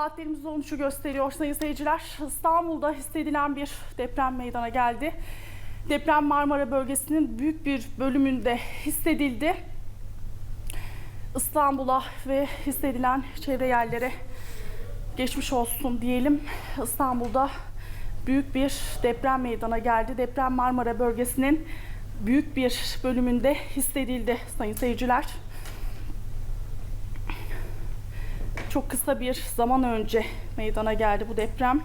Saatlerimiz 13'ü gösteriyor sayın seyirciler. İstanbul'da hissedilen bir deprem meydana geldi. Deprem Marmara bölgesinin büyük bir bölümünde hissedildi. İstanbul'a ve hissedilen çevre yerlere geçmiş olsun diyelim. İstanbul'da büyük bir deprem meydana geldi. Deprem Marmara bölgesinin büyük bir bölümünde hissedildi sayın seyirciler. Çok kısa bir zaman önce meydana geldi bu deprem.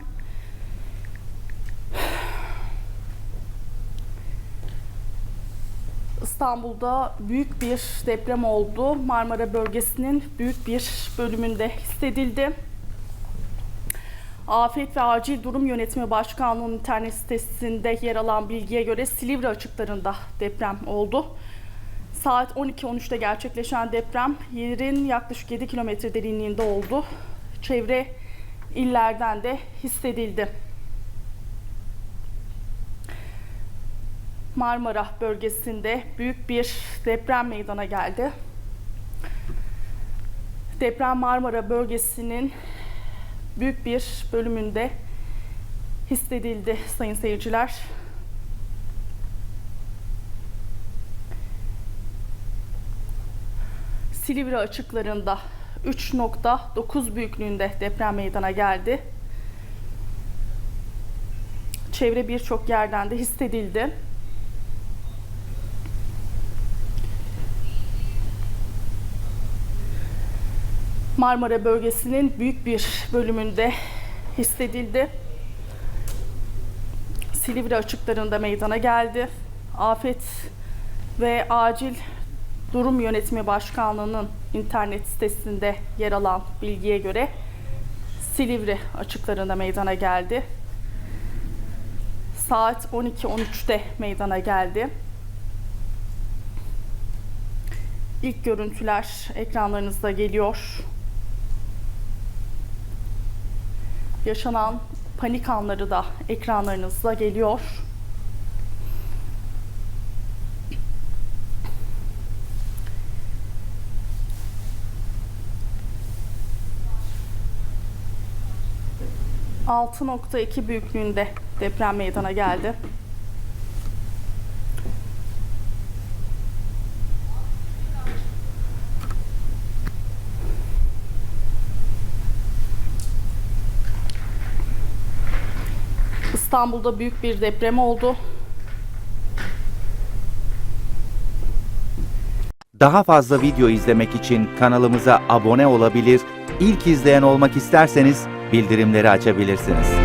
İstanbul'da büyük bir deprem oldu. Marmara bölgesinin büyük bir bölümünde hissedildi. Afet ve Acil Durum Yönetimi Başkanlığı'nın internet sitesinde yer alan bilgiye göre Silivri açıklarında deprem oldu. Saat 12.13'te gerçekleşen deprem yerin yaklaşık 7 kilometre derinliğinde oldu. Çevre illerden de hissedildi. Marmara bölgesinde büyük bir deprem meydana geldi. Deprem Marmara bölgesinin büyük bir bölümünde hissedildi sayın seyirciler. Silivri açıklarında 3.9 büyüklüğünde deprem meydana geldi. Çevre birçok yerden de hissedildi. Marmara bölgesinin büyük bir bölümünde hissedildi. Silivri açıklarında meydana geldi. Afet ve Acil Durum Yönetimi Başkanlığı'nın internet sitesinde yer alan bilgiye göre Silivri açıklarında meydana geldi. Saat 12.13'te meydana geldi. İlk görüntüler ekranlarınızda geliyor. Yaşanan panik anları da ekranlarınızda geliyor. ...6.2 büyüklüğünde deprem meydana geldi. İstanbul'da büyük bir deprem oldu. Daha fazla video izlemek için kanalımıza abone olabilir, ilk izleyen olmak isterseniz bildirimleri açabilirsiniz.